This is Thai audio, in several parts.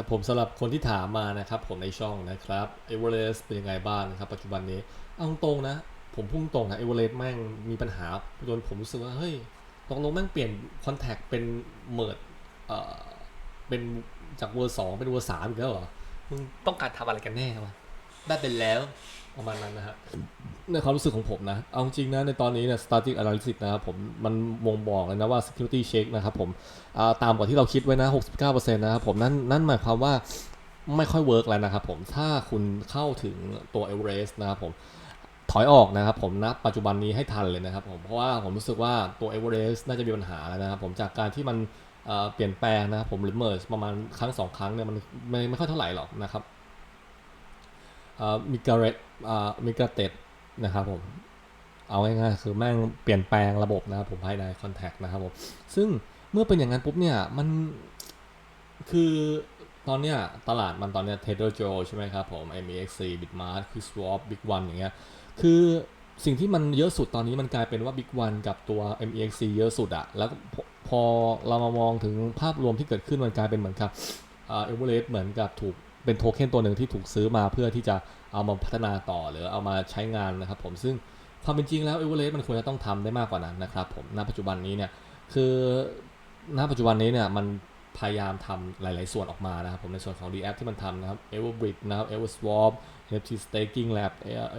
ครับผมสำหรับคนที่ถามมานะครับผมในช่องนะครับเอเวอเรสต์เป็นยังไงบ้างนะครับ ปัจจุบันนี้เอาตรงๆนะ ผมพุ่งตรงนะเอเวอเรสต์แม่งมีปัญหาจนผมรู้สึกว่า เฮ้ยตกลงแม่งเปลี่ยนคอนแทคเป็นเมิร์ดเอ่อเป็นจากเวอร์สองเป็นเวอร์สามอีกแล้วเหรอมึงต้องการทำอะไรกันแน่วะ ได้เป็นแล้วประมาณนั้นนะฮะในความรู้สึกของผมนะ เอาจริงนะในตอนนี้เนี่ย static analysis นะครับผมมันวงบอกเลยนะว่า security check นะครับผมตามกว่าที่เราคิดไว้นะ 69%นะครับผมนั่นนั่นหมายความว่าไม่ค่อยเวิร์กแล้วนะครับผมถ้าคุณเข้าถึงตัว Everest นะครับผมถอยออกนะครับผมนะปัจจุบันนี้ให้ทันเลยนะครับผมเพราะว่าผมรู้สึกว่าตัว Everest น่าจะมีปัญหาแล้วนะครับผมจากการที่มันเปลี่ยนแปลงนะครับผมหรือ merge ประมาณครั้งสองครั้งเนี่ยมันไม่ไม่ค่อยเท่าไหร่หรอกนะครับ มิกาเรตมิกาเตนะครับผม เอาง่ายๆคือแม่งเปลี่ยนแปลงระบบนะครับผมภายใน Contact นะครับผม ซึ่งเมื่อเป็นอย่างนั้นปุ๊บเนี่ย มันคือตอนเนี้ยตลาดมันตอนเนี้ย Trader Joe ใช่ไหมครับผม MEXC Bitmart q u i s w a p Big One อย่างเงี้ย คือสิ่งที่มันเยอะสุดตอนนี้มันกลายเป็นว่า Big One กับตัว MEXC เยอะสุดอะแล้วพอเรามามองถึงภาพรวมที่เกิดขึ้นมันกลายเป็นเหมือนกับเอ่อ Everest เหมือนกับถูก เป็นโทเค็นตัวหนึ่งที่ถูกซื้อมาเพื่อที่จะเอามาพัฒนาต่อหรือเอามาใช้งานนะครับผมซึ่งความเป็นจริงแล้วเอเวอเรสต์มันควรจะต้องทำได้มากกว่านั้นนะครับผมณปัจจุบันนี้เนี่ยคือณปัจจุบันนี้เนี่ยมันพยายามทำหลาย ๆ ส่วนออกมานะครับผมในส่วนของ d ีแอปที่มันทำนะครับ Everbridge นะครับ Everswap NFT Staking Lab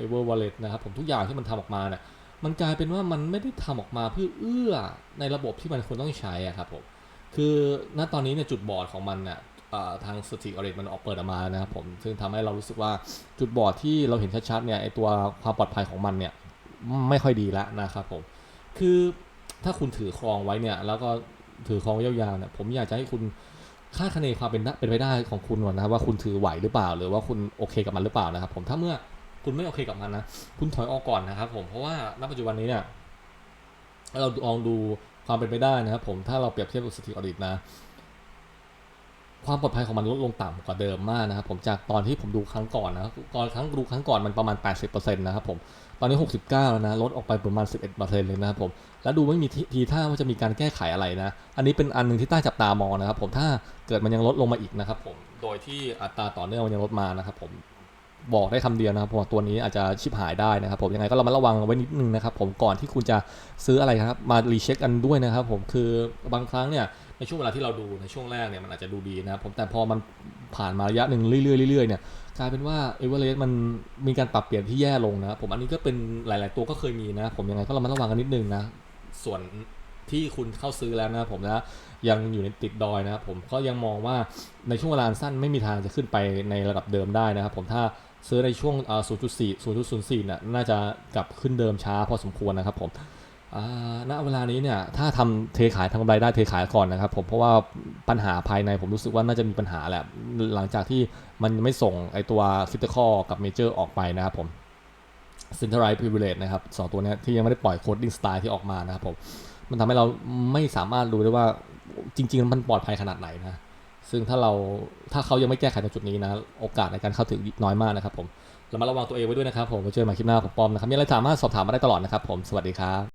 Ever Wallet นะครับผมทุกอย่างที่มันทำออกมาเนี่ยมันกลายเป็นว่ามันไม่ได้ทำออกมาเพื่อเอื้อในระบบที่มันควรต้องใช้อะครับผมคือณตอนนี้เนี่ยจุดบอดของมันเนี่ย ทางสติออเรตมันออกเปิดออกมานะครับผมซึ่งทำให้เรารู้สึกว่าจุดบอดที่เราเห็นชัดๆเนี่ยไอตัวความปลอดภัยของมันเนี่ยไม่ค่อยดีแล้วนะครับผมคือถ้าคุณถือครองไว้เนี่ย แล้วก็ถือครองไว้ยาวๆเนี่ยผมอยากจะให้คุณคาดคะเนความเป็นเป็นไปได้ของคุณก่อนนะครับว่าคุณถือไหวหรือเปล่า หรือว่าคุณโอเคกับมันหรือเปล่านะครับ ผมถ้าเมื่อคุณไม่โอเคกับมันนะคุณถอยออกก่อนนะครับผมเพราะว่าณปัจจุบันนี้เนี่ยเราลองดูความเป็นไปได้นะครับผมถ้าเราเปรียบเทียบกับสถิติอดีตนะ ความปลอดภัยของมันลดลงต่ำกว่าเดิมมากนะครับผมจากตอนที่ผมดูครั้งก่อนนะครับก่อนครั้งดูครั้งก่อนมันประมาณ 80%นะครับผมตอนนี้ 69 แล้วนะลดออกไปประมาณ 11%เลยนะครับผมแล้วดูไม่มีทีท่าว่าจะมีการแก้ไขอะไรนะ อันนี้เป็นอันหนึ่งที่ใต้จับตามองนะครับผมถ้าเกิดมันยังลดลงมาอีกนะครับผมโดยที่อัตราต่อเนื่องมันยังลดมานะครับผมบอกได้คำเดียวนะครับผมว่าตัวนี้อาจจะชิบหายได้นะครับผมยังไงก็เรามาระวังไว้นิดนึงนะครับผมก่อนที่คุณจะซื้ออะไรครับมารีเช็คกันด้วยนะครับผมคือบางครั้งเนี่ย ในช่วงเวลาที่เราดูในช่วงแรกเนี่ยมันอาจจะดูดีนะครับผมแต่พอมันผ่านมาระยะหนึ่งเรื่อยๆเรื่อยๆเนี่ยกลายเป็นว่าเอเวอเรสต์มันมีการปรับเปลี่ยนที่แย่ลงนะครับผมอันนี้ก็เป็นหลาย ๆ ตัวก็เคยมีนะ ผมยังไงก็เรามาระวังกันนิดนึงนะส่วนที่คุณเข้าซื้อแล้วนะผมนะยังอยู่ในติดดอยนะครับผมก็ยังมองว่าในช่วงเวลาสั้นไม่มีทางจะขึ้นไปในระดับเดิมได้นะครับผมถ้าซื้อในช่วง 0.4 0.04เนี่ยน่าจะกลับขึ้นเดิมช้าพอสมควรนะครับผม ณเวลานี้เนี่ยถ้าทำเทขายทำกำไรได้เทขายก่อนนะครับผมเพราะว่าปัญหาภายในผมรู้สึกว่าน่าจะมีปัญหาแหละหลังจากที่มันไม่ส่งไอตัวฟิตเ c อร์คอกับเมเจอร์ออกไปนะครับผม Centralized Privilege นะครับสองตัวนี้ที่ยังไม่ได้ปล่อย Coding Style ที่ออกมานะครับผมมันทำให้เราไม่สามารถรู้ได้ว่าจริง ๆ มันปลอดภัยขนาดไหนนะซึ่งถ้าเราถ้าเขายังไม่แก้ไขตรงจุดนี้นะ โอกาสในการเข้าถึงน้อยมากนะครับผมเรามาระวังตัวเองไว้ด้วยนะครับผมไว้เจอกันใหม่คลิปหน้าผมปอมนะครับมีอะไรสามารถสอบถามมาได้ตลอดนะครับผมสวัสดีครับ